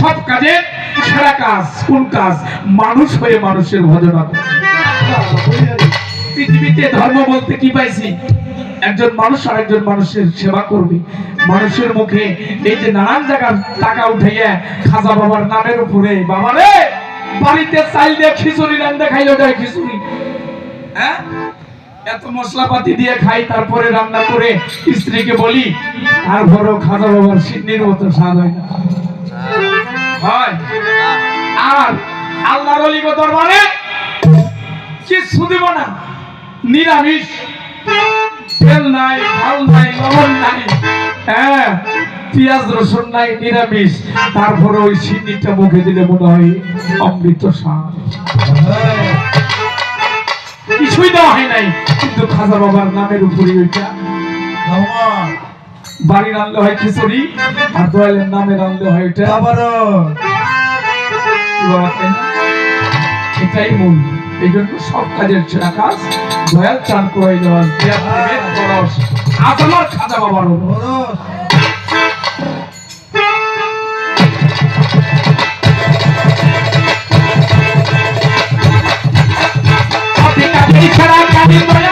সব কাজে সেরা কাজ, কোন কাজ? মানুষ হয়ে মানুষের ভজনা পৃথিবীতে ধর্ম বলতে কি পাইছি? একজন মানুষ আর একজন মানুষের সেবা করবে। মানুষের মুখে এই যে নানান জায়গার টাকা উঠাইয়া খাজা বাবার নামের উপরে বাবা রে বাড়িতে চাইল খিচুড়ি রান্না খাইলে যায় খিচুড়ি। হ্যাঁ? এত মশলাপাতি দিয়ে খাই, তারপরে রান্না করে স্ত্রীকে বলি তারপরেও খাজা বাবার সিন্নির মতো স্বাদ হয়। আর আল্লাহর অলিগ দরবারে কিচ্ছু দিব না। নিরামিষ। তেল নাই, ঝাল নাই, লবণ নাই হ্যাঁ পেঁয়াজ, রসুন নাই, নিরামিষ। তারপরে ওই সিন্নিটা মুখে দিলে মনে হয় অমৃত স্বাদ। কিছুই দেওয়া হয় নাই। কিন্তু খাজা বাবার নামের উপরে ওইটা। বাড়ি রানলে হয় খিচুড়ি আর দয়ালের নামে রানলে হয় ওইটা। না? এটাই মূল। এই জন্য সব কাজের সেরা কাজ দয়াল চান করে দেওয়া দেয়া আজ আমার খাজা বাবার কাজে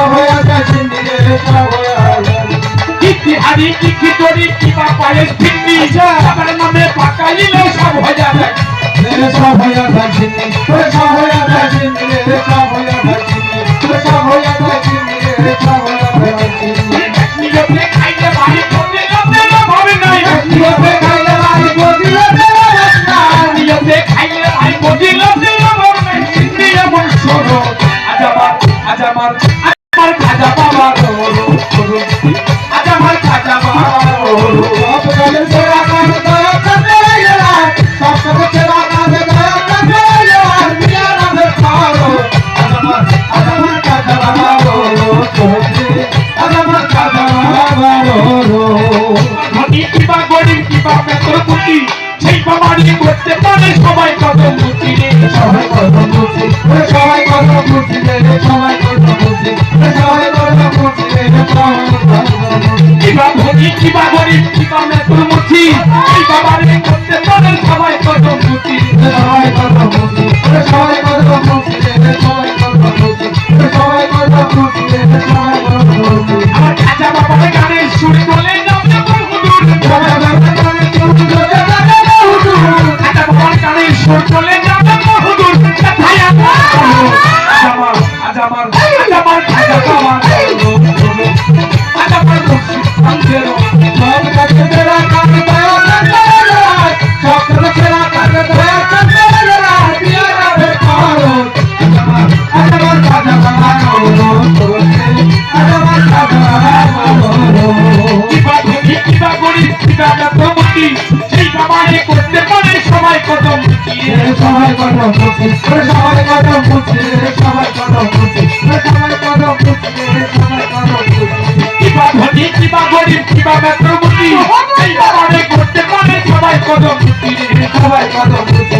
ইতিহারি কি খিচুড়ি কিবা পাইর ছিন্নি আমার নামে পাতা নিলে সব হয়ে ইতিহারি কি খিচুড়ি কিবা পাইর ছিন্নি আমার নামে পাতা নিলে সব হয়ে যায় নিয়মে খাইলে বাড়ি করতে লোকে ভাবে বাবারি করতে পারে সবাই কত মুচি রে সবাই কত মুচি সবাই কথা বুঝি রে সবাই কথা বুঝি সবাই কথা বুঝি রে কিবা ধনী কিবা গরিব কিবা বেতর মুচি সেই বাবারি করতে পারে সবাই কত রে সবাই কথা বুঝি সবাই কথা বুঝি রে সবাই কথা বুঝি সবাই কথা বুঝি রে সবাই কথা বুঝি আমার খাজা বাবার গানের সুর বলে যাবে বেতমতি সেই বাবারে করতে পারে সবাই কত সবাই বুঝি সবাই বুঝি সবাই কিবা ধনী কিবা গরিব কিবা বেতমতি সেই বাবারে করতে পারে সবাই কত সবাই বুঝি সবাই বুঝি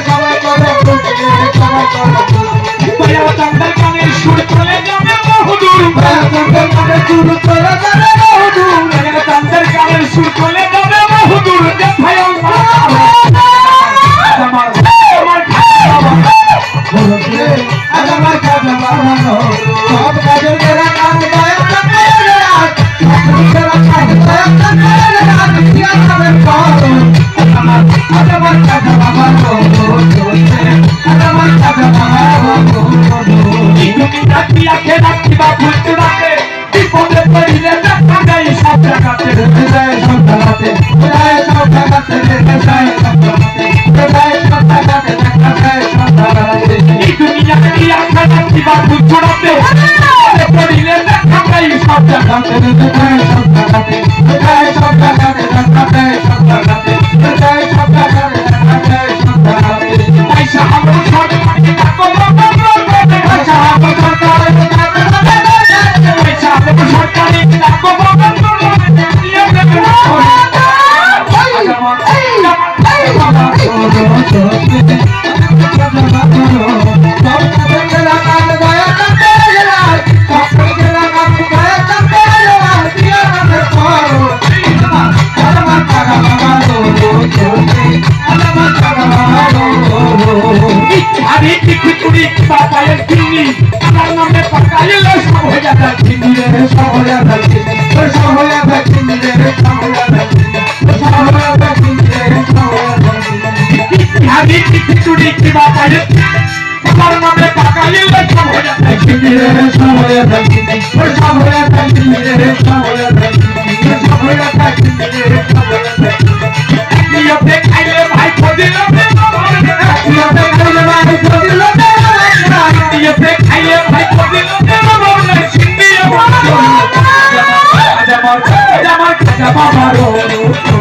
সবাই বুঝি সবাই বুঝি সবাই গানের সুর চলে যাবে বহুদূর মানে শুরু দেখা যায় সব জায়গাতে अभी की खिचड़ी पापा ये खिल्ली अगर हमने पकाई लो सब हो जाता खिल्ली सब हो जाता खिल्ली খদিল সিন্ধি আমার আমার খাজা বাবা রো আমার খাজা বাবা রো